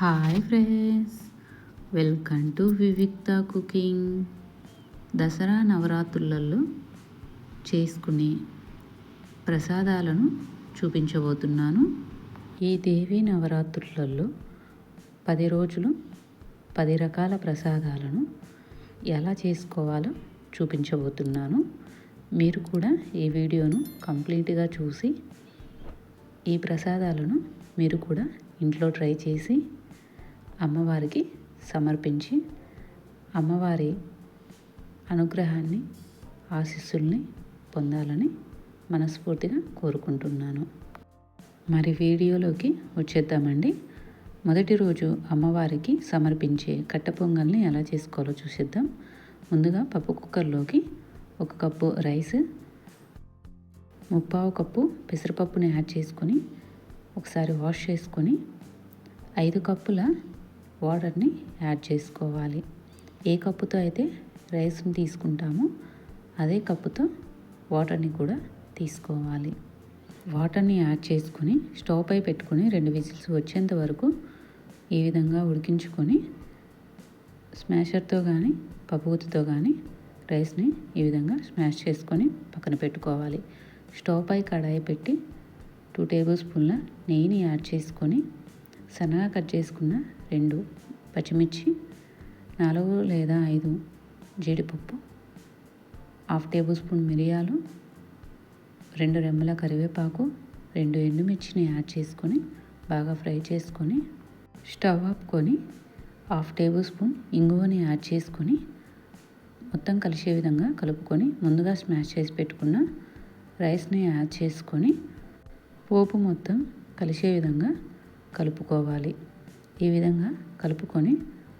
Hi friends welcome to Vivikta cooking Dasara నవరాత్రులలో చేసుకునే ప్రసాదాలను చూపించబోతున్నాను. ఈ దేవి నవరాత్రులలో పది రోజులు పది రకాల ప్రసాదాలను ఎలా చేసుకోవాలో చూపించబోతున్నాను. మీరు కూడా ఈ వీడియోను కంప్లీట్గా చూసి ఈ ప్రసాదాలను మీరు కూడా ఇంట్లో ట్రై చేసి అమ్మవారికి సమర్పించి అమ్మవారి అనుగ్రహాన్ని ఆశీస్సుల్ని పొందాలని మనస్ఫూర్తిగా కోరుకుంటున్నాను. మరి వీడియోలోకి వచ్చేద్దామండి. మొదటి రోజు అమ్మవారికి సమర్పించే కట్ట పొంగల్ని ఎలా చేసుకోవాలో చూసేద్దాం. ముందుగా పప్పు కుక్కర్లోకి ఒక కప్పు రైస్ ముప్పావు కప్పు పెసరపప్పుని యాడ్ చేసుకొని ఒకసారి వాష్ చేసుకొని ఐదు కప్పుల వాటర్ని యాడ్ చేసుకోవాలి. ఏ కప్పుతో అయితే రైస్ని తీసుకుంటామో అదే కప్పుతో వాటర్ని కూడా తీసుకోవాలి. వాటర్ని యాడ్ చేసుకొని స్టవ్ పై పెట్టుకొని రెండు విజిల్స్ వచ్చేంత వరకు ఈ విధంగా ఉడికించుకొని స్మాషర్తో కానీ పప్పుగుత్తితో కానీ రైస్ని ఈ విధంగా స్మాష్ చేసుకొని పక్కన పెట్టుకోవాలి. స్టవ్ పై కడాయి పెట్టి టూ టేబుల్ స్పూన్ల నెయ్యిని యాడ్ చేసుకొని సన్నగా కట్ చేసుకున్న రెండు పచ్చిమిర్చి నాలుగు లేదా ఐదు జీడిపప్పు హాఫ్ టేబుల్ స్పూన్ మిరియాలు రెండు రెమ్మల కరివేపాకు రెండు ఎండుమిర్చిని యాడ్ చేసుకొని బాగా ఫ్రై చేసుకొని స్టవ్ ఆపుకొని హాఫ్ టేబుల్ స్పూన్ ఇంగువని యాడ్ చేసుకొని మొత్తం కలిసే విధంగా కలుపుకొని ముందుగా స్మాష్ చేసి పెట్టుకున్న రైస్ని యాడ్ చేసుకొని పోపు మొత్తం కలిసే విధంగా కలుపుకోవాలి. ఈ విధంగా కలుపుకొని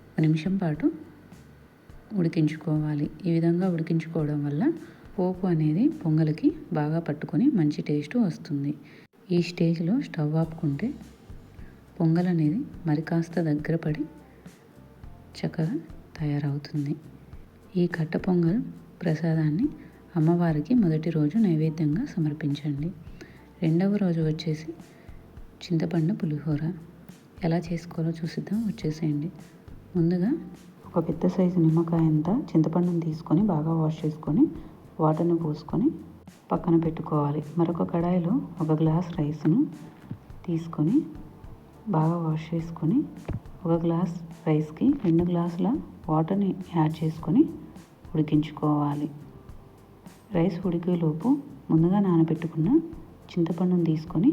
ఒక నిమిషం పాటు ఉడికించుకోవాలి. ఈ విధంగా ఉడికించుకోవడం వల్ల పోపు అనేది పొంగలికి బాగా పట్టుకొని మంచి టేస్ట్ వస్తుంది. ఈ స్టేజ్లో స్టవ్ ఆపుకుంటే పొంగల్ అనేది మరి కాస్త దగ్గర పడి చక్కగా తయారవుతుంది. ఈ కట్ట పొంగల్ ప్రసాదాన్ని అమ్మవారికి మొదటి రోజు నైవేద్యంగా సమర్పించండి. రెండవ రోజు వచ్చేసి చింతపండు పులిహోర. ఎలా చేసుకోవాలో చూసిద్దాం. వచ్చేసేయండి. ముందుగా ఒక పెద్ద సైజు నిమ్మకాయ అంతా చింతపండుని తీసుకొని బాగా వాష్ చేసుకొని వాటర్ని పోసుకొని పక్కన పెట్టుకోవాలి. మరొక కడాయిలో ఒక గ్లాస్ రైస్ను తీసుకొని బాగా వాష్ చేసుకొని ఒక గ్లాస్ రైస్కి రెండు గ్లాసుల వాటర్ని యాడ్ చేసుకొని ఉడికించుకోవాలి. రైస్ ఉడికేలోపు ముందుగా నానబెట్టుకున్న చింతపండును తీసుకొని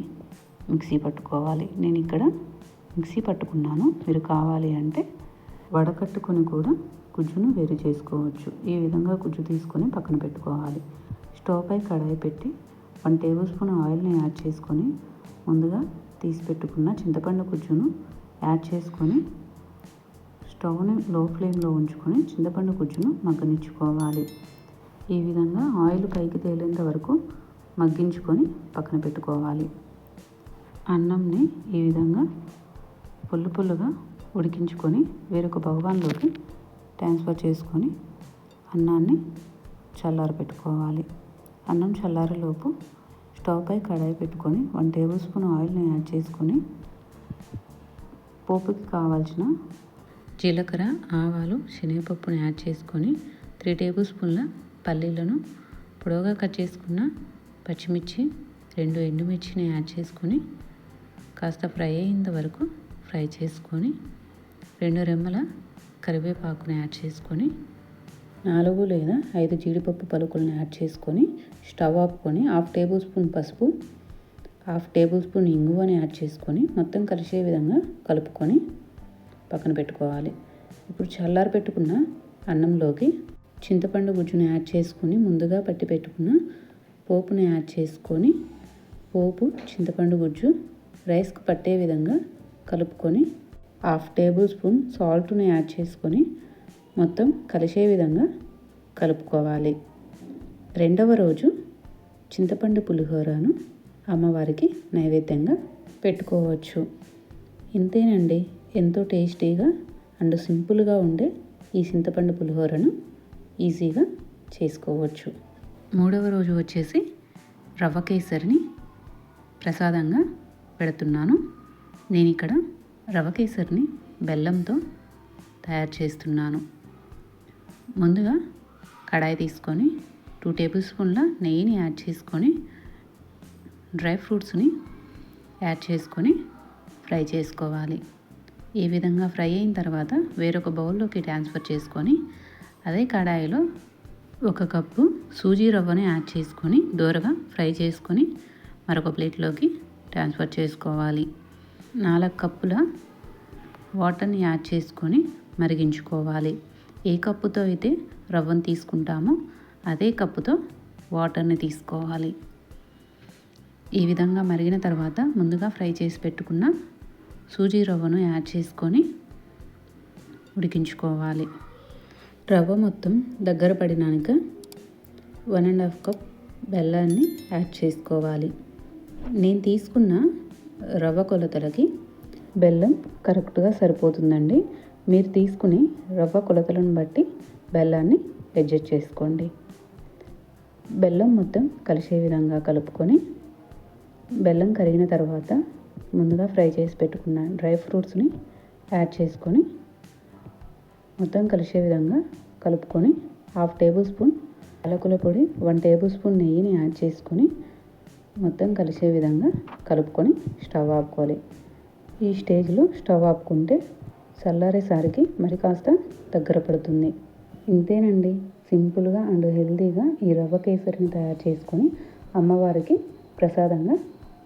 మిక్సీ పట్టుకోవాలి. నేను ఇక్కడ మిక్సీ పట్టుకున్నాను. మీరు కావాలి అంటే వడకట్టుకొని కూడా గుజ్జును వేరు చేసుకోవచ్చు. ఈ విధంగా గుజ్జు తీసుకొని పక్కన పెట్టుకోవాలి. స్టవ్ పై కడాయి పెట్టి వన్ టేబుల్ స్పూన్ ఆయిల్ని యాడ్ చేసుకొని ముందుగా తీసి పెట్టుకున్న చింతపండు గుజ్జును యాడ్ చేసుకొని స్టవ్ని లో ఫ్లేమ్లో ఉంచుకొని చింతపండు గుజ్జును మగ్గనిచ్చుకోవాలి. ఈ విధంగా ఆయిల్ పైకి తేలేంత వరకు మగ్గించుకొని పక్కన పెట్టుకోవాలి. అన్నంని ఈ విధంగా పుల్లు పుల్లుగా ఉడికించుకొని వేరొక భగవాన్లోకి ట్రాన్స్ఫర్ చేసుకొని అన్నాన్ని చల్లార పెట్టుకోవాలి. అన్నం చల్లారేలోపు స్టవ్ పై కడాయి పెట్టుకొని వన్ టేబుల్ స్పూన్ ఆయిల్ని యాడ్ చేసుకొని పోపుకి కావాల్సిన జీలకర్ర ఆవాలు శనగపప్పుని యాడ్ చేసుకొని త్రీ టేబుల్ స్పూన్ల పల్లీలను పొడవుగా కట్ చేసుకున్న పచ్చిమిర్చి రెండు ఎండుమిర్చిని యాడ్ చేసుకొని కాస్త ఫ్రై అయ్యేంత వరకు ఫ్రై చేసుకొని రెండు రెమ్మల కరివేపాకుని యాడ్ చేసుకొని నాలుగు లేదా ఐదు జీడిపప్పు పలుకులను యాడ్ చేసుకొని స్టవ్ ఆపుకొని హాఫ్ టేబుల్ స్పూన్ పసుపు హాఫ్ టేబుల్ స్పూన్ ఇంగువని యాడ్ చేసుకొని మొత్తం కలిసే విధంగా కలుపుకొని పక్కన పెట్టుకోవాలి. ఇప్పుడు చల్లారి పెట్టుకున్న అన్నంలోకి చింతపండు గుజ్జును యాడ్ చేసుకొని ముందుగా పట్టి పెట్టుకున్న పోపుని యాడ్ చేసుకొని పోపు చింతపండు గుజ్జు రైస్కు పట్టే విధంగా కలుపుకొని హాఫ్ టేబుల్ స్పూన్ సాల్ట్ని యాడ్ చేసుకొని మొత్తం కలిసే విధంగా కలుపుకోవాలి. రెండవ రోజు చింతపండు పులిహోరను అమ్మవారికి నైవేద్యంగా పెట్టుకోవచ్చు. ఇంతేనండి. ఎంతో టేస్టీగా అండ్ సింపుల్గా ఉండే ఈ చింతపండు పులిహోరను ఈజీగా చేసుకోవచ్చు. మూడవ రోజు వచ్చేసి రవ్వ కేసరిని ప్రసాదంగా పెడుతున్నాను. నేను ఇక్కడ రవ కేసరిని బెల్లంతో తయారు చేస్తున్నాను. ముందుగా కడాయి తీసుకొని టూ టేబుల్ స్పూన్ల నెయ్యిని యాడ్ చేసుకొని డ్రై ఫ్రూట్స్ని యాడ్ చేసుకొని ఫ్రై చేసుకోవాలి. ఈ విధంగా ఫ్రై అయిన తర్వాత వేరొక బౌల్లోకి ట్రాన్స్ఫర్ చేసుకొని అదే కడాయిలో ఒక కప్పు సూజీ రవ్వని యాడ్ చేసుకొని దూరగా ఫ్రై చేసుకొని మరొక ప్లేట్లోకి ట్రాన్స్ఫర్ చేసుకోవాలి. నాలుగు కప్పుల వాటర్ని యాడ్ చేసుకొని మరిగించుకోవాలి. ఏ కప్పుతో అయితే రవ్వను తీసుకుంటామో అదే కప్పుతో వాటర్ని తీసుకోవాలి. ఈ విధంగా మరిగిన తర్వాత ముందుగా ఫ్రై చేసి పెట్టుకున్న సూజీ రవ్వను యాడ్ చేసుకొని ఉడికించుకోవాలి. రవ్వ మొత్తం దగ్గర పడినాక వన్ అండ్ హాఫ్ కప్ బెల్లాన్ని యాడ్ చేసుకోవాలి. నేను తీసుకున్న రవ్వ కొలతలకి బెల్లం కరెక్ట్గా సరిపోతుందండి. మీరు తీసుకుని రవ్వ కొలతలను బట్టి బెల్లాన్ని అడ్జస్ట్ చేసుకోండి. బెల్లం మొత్తం కలిసే విధంగా కలుపుకొని బెల్లం కరిగిన తర్వాత ముందుగా ఫ్రై చేసి పెట్టుకున్న డ్రై ఫ్రూట్స్ని యాడ్ చేసుకొని మొత్తం కలిసే విధంగా కలుపుకొని హాఫ్ టేబుల్ స్పూన్ యాలకుల పొడి వన్ టేబుల్ స్పూన్ నెయ్యిని యాడ్ చేసుకొని మొత్తం కలిసే విధంగా కలుపుకొని స్టవ్ ఆపుకోవాలి. ఈ స్టేజ్లో స్టవ్ ఆపుకుంటే చల్లారేసరికి మరి కాస్త దగ్గర పడుతుంది. ఇంతేనండి. సింపుల్గా అండ్ హెల్తీగా ఈ రవ్వ కేసరిని తయారు చేసుకొని అమ్మవారికి ప్రసాదంగా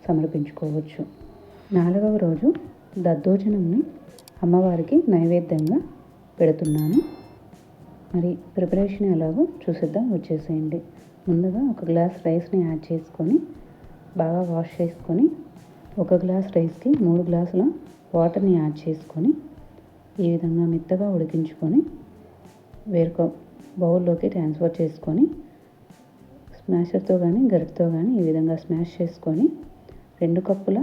సమర్పించుకోవచ్చు. నాలుగవ రోజు దద్దోజనంని అమ్మవారికి నైవేద్యంగా పెడుతున్నాను. మరి ప్రిపరేషన్ ఎలాగో చూసిద్దాం వచ్చేసేయండి. ముందుగా ఒక గ్లాస్ రైస్ని యాడ్ చేసుకొని బాగా వాష్ చేసుకొని ఒక గ్లాస్ రైస్కి మూడు గ్లాసుల వాటర్ని యాడ్ చేసుకొని ఈ విధంగా మెత్తగా ఉడికించుకొని వేరొక బౌల్లోకి ట్రాన్స్ఫర్ చేసుకొని స్మాషర్తో కానీ గరిటతో కానీ ఈ విధంగా స్మాష్ చేసుకొని రెండు కప్పుల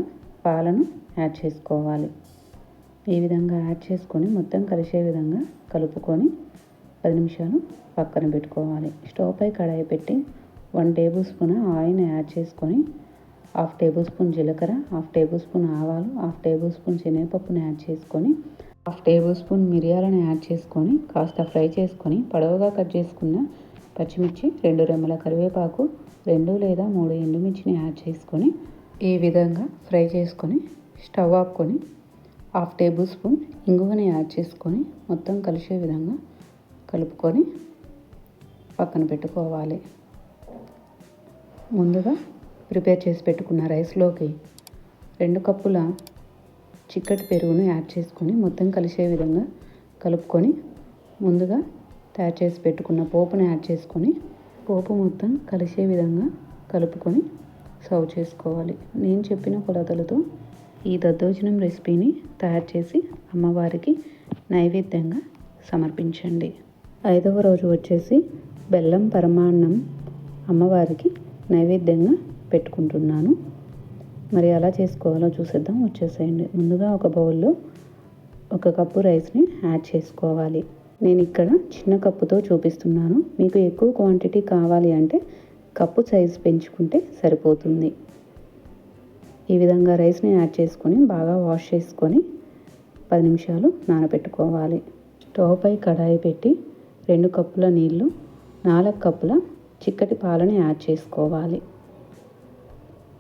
పాలను యాడ్ చేసుకోవాలి. ఈ విధంగా యాడ్ చేసుకొని మొత్తం కలిసే విధంగా కలుపుకొని పది నిమిషాలు పక్కన పెట్టుకోవాలి. స్టవ్ పై కడాయి పెట్టి one table spoon oil add చేసుకొని హాఫ్ టేబుల్ స్పూన్ జీలకర్ర హాఫ్ టేబుల్ స్పూన్ ఆవాలు హాఫ్ టేబుల్ స్పూన్ శనగపప్పును యాడ్ చేసుకొని హాఫ్ టేబుల్ స్పూన్ మిరియాలను యాడ్ చేసుకొని కాస్త ఫ్రై చేసుకొని పొడవుగా కట్ చేసుకున్న పచ్చిమిర్చి రెండు రెమ్మల కరివేపాకు రెండు లేదా మూడు ఎండుమిర్చిని యాడ్ చేసుకొని ఈ విధంగా ఫ్రై చేసుకొని స్టవ్ ఆపుకొని హాఫ్ టేబుల్ స్పూన్ ఇంగువని యాడ్ చేసుకొని మొత్తం కలిసే విధంగా కలుపుకొని పక్కన పెట్టుకోవాలి. ముందుగా ప్రిపేర్ చేసి పెట్టుకున్న రైస్లోకి రెండు కప్పుల చిక్కటి పెరుగును యాడ్ చేసుకొని మొత్తం కలిసే విధంగా కలుపుకొని ముందుగా తయారు చేసి పెట్టుకున్న పోపును యాడ్ చేసుకొని పోపు మొత్తం కలిసే విధంగా కలుపుకొని సర్వ్ చేసుకోవాలి. నేను చెప్పిన కొలతలతో ఈ దద్దోజనం రెసిపీని తయారు చేసి అమ్మవారికి నైవేద్యంగా సమర్పించండి. ఐదవ రోజు వచ్చేసి బెల్లం పరమాన్నం అమ్మవారికి నైవేద్యంగా పెట్టుకుంటున్నాను. మరి ఎలా చేసుకోవాలో చూసేద్దాం. వచ్చేసేయండి. ముందుగా ఒక బౌల్లో ఒక కప్పు రైస్ని యాడ్ చేసుకోవాలి. నేను ఇక్కడ చిన్న కప్పుతో చూపిస్తున్నాను. మీకు ఎక్కువ క్వాంటిటీ కావాలి అంటే కప్పు సైజ్ పెంచుకుంటే సరిపోతుంది. ఈ విధంగా రైస్ని యాడ్ చేసుకొని బాగా వాష్ చేసుకొని పది నిమిషాలు నానబెట్టుకోవాలి. స్టవ్ పై కడాయి పెట్టి రెండు కప్పుల నీళ్ళు నాలుగు కప్పుల చిక్కటి పాలని యాడ్ చేసుకోవాలి.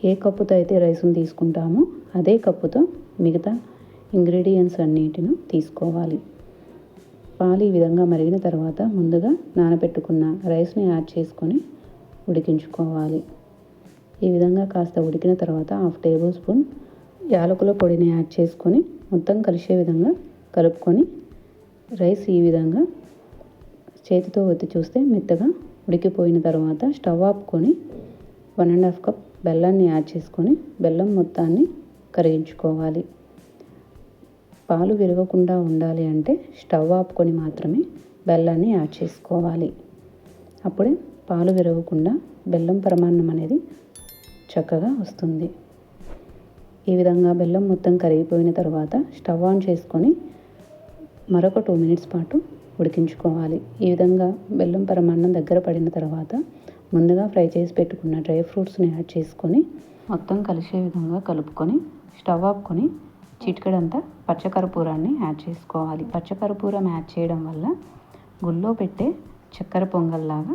ఏ కప్పుతో అయితే రైస్ని తీసుకుంటామో అదే కప్పుతో మిగతా ఇంగ్రీడియంట్స్ అన్నిటిని తీసుకోవాలి. పాలు ఈ విధంగా మరిగిన తర్వాత ముందుగా నానబెట్టుకున్న రైస్ని యాడ్ చేసుకొని ఉడికించుకోవాలి. ఈ విధంగా కాస్త ఉడికిన తర్వాత హాఫ్ టేబుల్ స్పూన్ యాలకుల పొడిని యాడ్ చేసుకొని మొత్తం కలిసే విధంగా కలుపుకొని రైస్ ఈ విధంగా చేతితో ఒత్తి చూస్తే మెత్తగా ఉడికిపోయిన తర్వాత స్టవ్ ఆపుకొని వన్ అండ్ హాఫ్ కప్ బెల్లాన్ని యాడ్ చేసుకొని బెల్లం మొత్తాన్ని కరిగించుకోవాలి. పాలు విరగకుండా ఉండాలి అంటే స్టవ్ ఆపుకొని మాత్రమే బెల్లాన్ని యాడ్ చేసుకోవాలి. అప్పుడే పాలు విరగకుండా బెల్లం పరమాన్నం అనేది చక్కగా వస్తుంది. ఈ విధంగా బెల్లం మొత్తం కరిగిపోయిన తర్వాత స్టవ్ ఆన్ చేసుకొని మరొక టూ మినిట్స్ పాటు ఉడికించుకోవాలి. ఈ విధంగా బెల్లం పరమాన్నం దగ్గర పడిన తర్వాత ముందుగా ఫ్రై చేసి పెట్టుకున్న డ్రై ఫ్రూట్స్ని యాడ్ చేసుకొని మొత్తం కలిసే విధంగా కలుపుకొని స్టవ్ ఆపుకొని చిటికడంతా పచ్చకర్పూరాన్ని యాడ్ చేసుకోవాలి. పచ్చకర్పూరం యాడ్ చేయడం వల్ల గుళ్ళో పెట్టే చక్కెర పొంగల్లాగా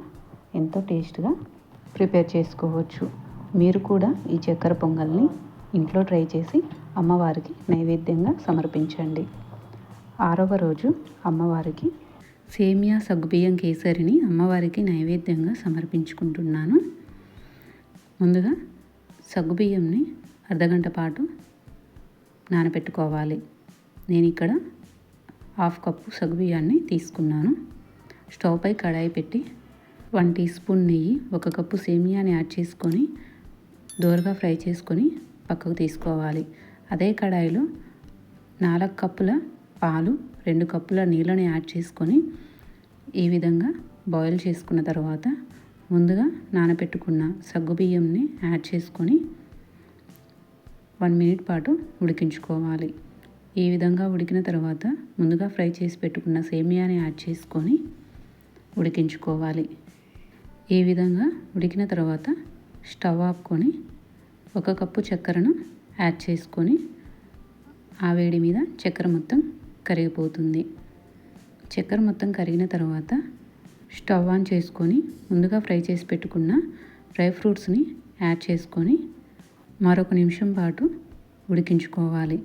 ఎంతో టేస్ట్గా ప్రిపేర్ చేసుకోవచ్చు. మీరు కూడా ఈ చక్కెర పొంగల్ని ఇంట్లో ట్రై చేసి అమ్మవారికి నైవేద్యంగా సమర్పించండి. ఆరవ రోజు అమ్మవారికి సేమియా సగ్గుబియ్యం కేసరిని అమ్మవారికి నైవేద్యంగా సమర్పించుకుంటున్నాను. ముందుగా సగ్గుబియ్యంని అర్ధగంట పాటు నానబెట్టుకోవాలి నేను ఇక్కడ హాఫ్ కప్పు సగ్గుబియ్యాన్ని తీసుకున్నాను. స్టవ్పై కడాయి పెట్టి వన్ టీ స్పూన్ నెయ్యి ఒక కప్పు సేమియాని యాడ్ చేసుకొని దోరగా ఫ్రై చేసుకొని పక్కకు తీసుకోవాలి. అదే కడాయిలో నాలుగు కప్పుల పాలు రెండు కప్పుల నీళ్ళని యాడ్ చేసుకొని ఈ విధంగా బాయిల్ చేసుకున్న తర్వాత ముందుగా నానబెట్టుకున్న సగ్గుబియ్యంని యాడ్ చేసుకొని వన్ మినిట్ పాటు ఉడికించుకోవాలి. ఈ విధంగా ఉడికిన తర్వాత ముందుగా ఫ్రై చేసి పెట్టుకున్న సేమియాని యాడ్ చేసుకొని ఉడికించుకోవాలి. ఈ విధంగా ఉడికిన తర్వాత స్టవ్ ఆపుకొని ఒక కప్పు చక్కెరను యాడ్ చేసుకొని ఆ వేడి మీద చక్కెర మొత్తం కరిగిపోతుంది. చక్కెర మొత్తం కరిగిన తర్వాత స్టవ్ ఆన్ చేసుకొని ముందుగా ఫ్రై చేసి పెట్టుకున్న డ్రై ఫ్రూట్స్ని యాడ్ చేసుకొని మరొక నిమిషం పాటు ఉడికించుకోవాలి.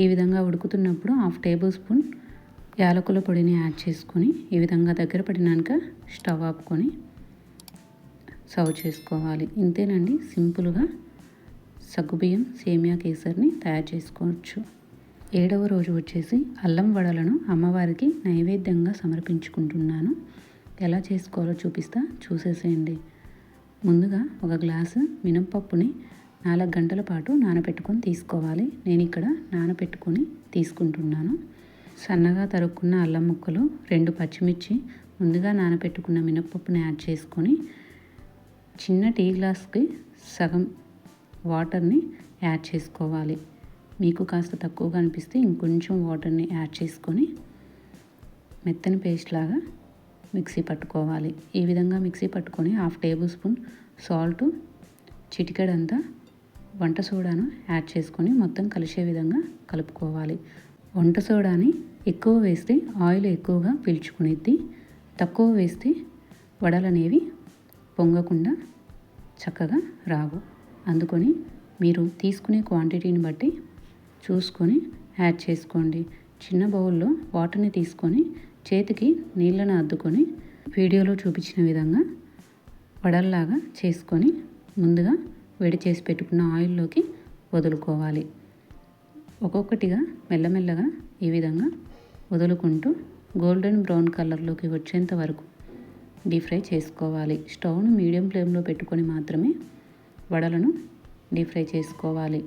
ఈ విధంగా ఉడుకుతున్నప్పుడు హాఫ్ టేబుల్ స్పూన్ యాలకుల పొడిని యాడ్ చేసుకొని ఈ విధంగా దగ్గర పడినాక స్టవ్ ఆపుకొని సర్వ్ చేసుకోవాలి. ఇంతేనండి సింపుల్గా సగ్గుబియ్యం సేమియా కేసర్ని తయారు చేసుకోవచ్చు. ఏడవ రోజు వచ్చేసి అల్లం వడలను అమ్మవారికి నైవేద్యంగా సమర్పించుకుంటున్నాను. ఎలా చేసుకోవాలో చూపిస్తా చూసేసేయండి. ముందుగా ఒక గ్లాసు మినప్పప్పుని నాలుగు గంటల పాటు నానబెట్టుకొని తీసుకోవాలి. నేను ఇక్కడ నానబెట్టుకొని తీసుకుంటున్నాను. సన్నగా తరుక్కున్న అల్లం ముక్కలు రెండు పచ్చిమిర్చి ముందుగా నానబెట్టుకున్న మినపప్పుని యాడ్ చేసుకొని చిన్న టీ గ్లాస్కి సగం వాటర్ని యాడ్ చేసుకోవాలి. మీకు కాస్త తక్కువగా అనిపిస్తే ఇంకొంచెం వాటర్ని యాడ్ చేసుకొని మెత్తని పేస్ట్ లాగా మిక్సీ పట్టుకోవాలి. ఈ విధంగా మిక్సీ పట్టుకొని హాఫ్ టేబుల్ స్పూన్ సాల్ట్ చిటికెడంతా వంట సోడాను యాడ్ చేసుకొని మొత్తం కలిసే విధంగా కలుపుకోవాలి. వంట సోడాని ఎక్కువ వేస్తే ఆయిల్ ఎక్కువగా పీల్చుకునేది తక్కువ వేస్తే వడలు అనేవి పొంగకుండా చక్కగా రావు. అందుకొని మీరు తీసుకునే క్వాంటిటీని బట్టి చూసుకొని యాడ్ చేసుకోండి. చిన్న బౌల్లో వాటర్ని తీసుకొని చేతికి నీళ్ళను అద్దుకొని వీడియోలో చూపించిన విధంగా వడల్లాగా చేసుకొని ముందుగా వేడి చేసి పెట్టుకున్న ఆయిల్లోకి వదులుకోవాలి. ఒక్కొక్కటిగా మెల్లమెల్లగా ఈ విధంగా వదులుకుంటూ గోల్డెన్ బ్రౌన్ కలర్లోకి వచ్చేంత వరకు డీప్ ఫ్రై చేసుకోవాలి. స్టవ్ను మీడియం ఫ్లేమ్లో పెట్టుకొని మాత్రమే వడలను డీప్ ఫ్రై చేసుకోవాలి.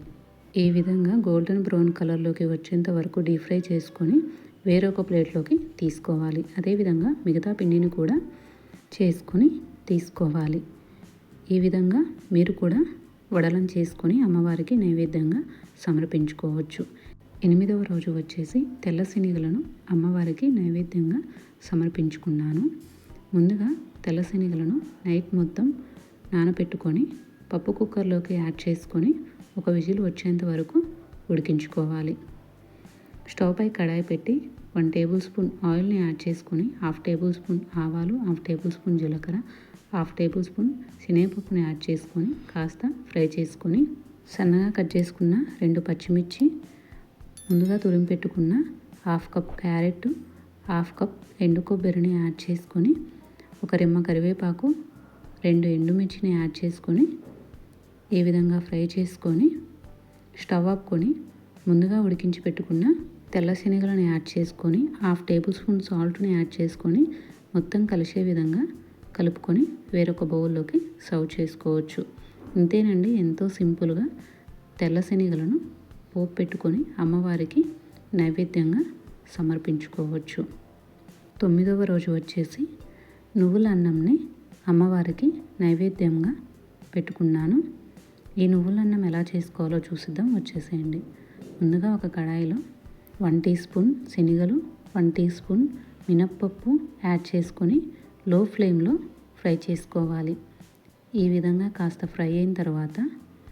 ఈ విధంగా గోల్డెన్ బ్రౌన్ కలర్లోకి వచ్చేంత వరకు డీప్ ఫ్రై చేసుకొని వేరొక ప్లేట్లోకి తీసుకోవాలి. అదేవిధంగా మిగతా పిండిని కూడా చేసుకొని తీసుకోవాలి. ఈ విధంగా మీరు కూడా వడలం చేసుకొని అమ్మవారికి నైవేద్యంగా సమర్పించుకోవచ్చు. ఎనిమిదవ రోజు వచ్చేసి తెల్ల శనిగలను అమ్మవారికి నైవేద్యంగా సమర్పించుకున్నాను. ముందుగా తెల్ల శనిగలను నైట్ మొత్తం నానబెట్టుకొని పప్పు కుక్కర్లోకి యాడ్ చేసుకొని ఒక విజిల్ వచ్చేంత వరకు ఉడికించుకోవాలి. స్టవ్ పై కడాయి పెట్టి వన్ టేబుల్ స్పూన్ ఆయిల్ని యాడ్ చేసుకొని హాఫ్ టేబుల్ స్పూన్ ఆవాలు హాఫ్ టేబుల్ స్పూన్ జీలకర్ర హాఫ్ టేబుల్ స్పూన్ శనగపప్పుని యాడ్ చేసుకొని కాస్త ఫ్రై చేసుకొని సన్నగా కట్ చేసుకున్న రెండు పచ్చిమిర్చి ముందుగా తురిమి పెట్టుకున్న half cup carrot half cup ఎండు కొబ్బరిని యాడ్ చేసుకొని ఒక రెమ్మ కరివేపాకు రెండు ఎండుమిర్చిని యాడ్ చేసుకొని ఈ విధంగా ఫ్రై చేసుకొని స్టవ్ ఆపుకొని ముందుగా ఉడికించి పెట్టుకున్న తెల్ల శనగలను యాడ్ చేసుకొని హాఫ్ టేబుల్ స్పూన్ సాల్ట్ని యాడ్ చేసుకొని మొత్తం కలిసే విధంగా కలుపుకొని వేరొక బౌల్లోకి సర్వ్ చేసుకోవచ్చు. ఇంతేనండి ఎంతో సింపుల్గా తెల్ల శనగలను పోపు పెట్టుకొని అమ్మవారికి నైవేద్యంగా సమర్పించుకోవచ్చు. తొమ్మిదవ రోజు వచ్చేసి నువ్వుల అన్నంని అమ్మవారికి నైవేద్యంగా పెట్టుకున్నాను. ఈ నువ్వులన్నం ఎలా చేసుకోవాలో చూసిద్దాం. వచ్చేసేయండి. ముందుగా ఒక కడాయిలో వన్ టీ స్పూన్ శనగలు వన్ టీ స్పూన్ మినప్పప్పు యాడ్ చేసుకొని లో ఫ్లేమ్లో ఫ్రై చేసుకోవాలి. ఈ విధంగా కాస్త ఫ్రై అయిన తర్వాత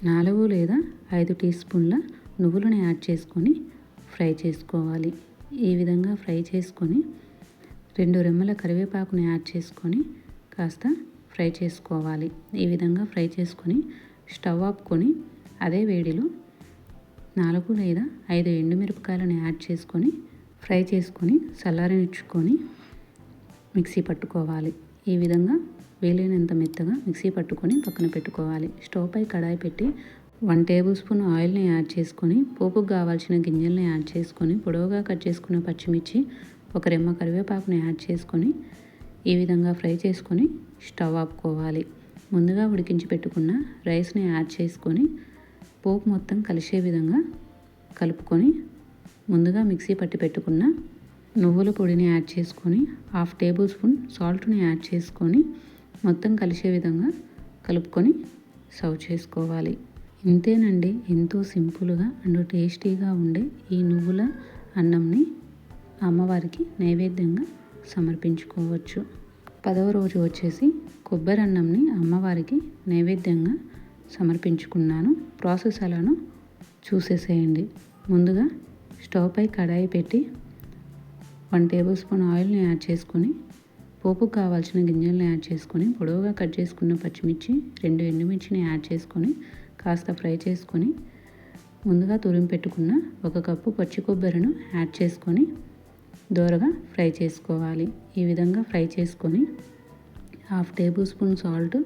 నాలుగు లేదా ఐదు టీ స్పూన్ల నువ్వులను యాడ్ చేసుకొని ఫ్రై చేసుకోవాలి. ఈ విధంగా ఫ్రై చేసుకొని రెండు రెమ్మల కరివేపాకుని యాడ్ చేసుకొని కాస్త ఫ్రై చేసుకోవాలి. ఈ విధంగా ఫ్రై చేసుకొని స్టవ్ ఆపుకొని అదే వేడిలో నాలుగు లేదా ఐదు ఎండుమిరపకాయలను యాడ్ చేసుకొని ఫ్రై చేసుకొని చల్లారనిచ్చుకొని మిక్సీ పట్టుకోవాలి. ఈ విధంగా వీలైనంత మెత్తగా మిక్సీ పట్టుకొని పక్కన పెట్టుకోవాలి. స్టవ్ పై కడాయి పెట్టి వన్ టేబుల్ స్పూన్ ఆయిల్ని యాడ్ చేసుకొని పోపుకు కావాల్సిన గింజల్ని యాడ్ చేసుకొని పొడవుగా కట్ చేసుకున్న పచ్చిమిర్చి ఒక రెమ్మ కరివేపాకుని యాడ్ చేసుకొని ఈ విధంగా ఫ్రై చేసుకొని స్టవ్ ఆపుకోవాలి. ముందుగా ఉడికించి పెట్టుకున్న రైస్ని యాడ్ చేసుకొని పోపు మొత్తం కలిసే విధంగా కలుపుకొని ముందుగా మిక్సీ పట్టి పెట్టుకున్న నువ్వుల పొడిని యాడ్ చేసుకొని హాఫ్ టేబుల్ స్పూన్ సాల్ట్ని యాడ్ చేసుకొని మొత్తం కలిసే విధంగా కలుపుకొని సర్వ్ చేసుకోవాలి. ఇంతేనండి. ఎంతో సింపుల్గా అండ్ టేస్టీగా ఉండే ఈ నువ్వుల అన్నంని అమ్మవారికి నైవేద్యంగా సమర్పించుకోవచ్చు. పదవ రోజు వచ్చేసి కొబ్బరి అన్నంని అమ్మవారికి నైవేద్యంగా సమర్పించుకున్నాను. ప్రాసెస్ అలాను చూసేసేయండి. ముందుగా స్టవ్ పై కడాయి పెట్టి వన్ టేబుల్ స్పూన్ ఆయిల్ని యాడ్ చేసుకొని పోపు కావాల్సిన గింజల్ని యాడ్ చేసుకొని పొడవుగా కట్ చేసుకున్న పచ్చిమిర్చి రెండు ఎండుమిర్చిని యాడ్ చేసుకొని కాస్త ఫ్రై చేసుకొని ముందుగా తురిమి పెట్టుకున్న ఒక కప్పు పచ్చి కొబ్బరిను యాడ్ చేసుకొని దోరగా ఫ్రై చేసుకోవాలి. ఈ విధంగా ఫ్రై చేసుకొని half table spoon salt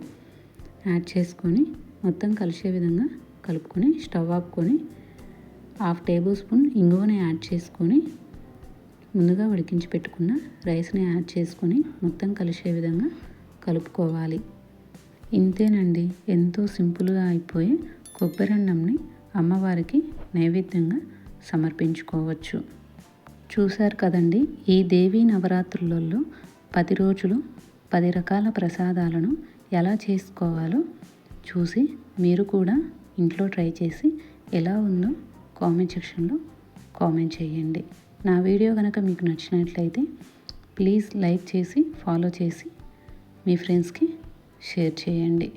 add చేసుకొని మొత్తం కలిసే విధంగా కలుపుకొని స్టవ్ ఆపుకొని హాఫ్ టేబుల్ స్పూన్ ఇంగువని యాడ్ చేసుకొని ముందుగా ఉడికించి పెట్టుకున్న రైస్ని యాడ్ చేసుకొని మొత్తం కలిసే విధంగా కలుపుకోవాలి. ఇంతేనండి. ఎంతో సింపుల్గా అయిపోయి కొబ్బరి అన్నంని అమ్మవారికి నైవేద్యంగా సమర్పించుకోవచ్చు. చూశారు కదండి. ఈ దేవీ నవరాత్రులలో పది రోజులు పది రకాల ప్రసాదాలను ఎలా చేసుకోవాలో చూసి మీరు కూడా ఇంట్లో ట్రై చేసి ఎలా ఉందో కామెంట్ సెక్షన్లో కామెంట్ చేయండి. నా వీడియో కనుక మీకు నచ్చినట్లయితే ప్లీజ్ లైక్ చేసి ఫాలో చేసి మీ ఫ్రెండ్స్కి షేర్ చేయండి.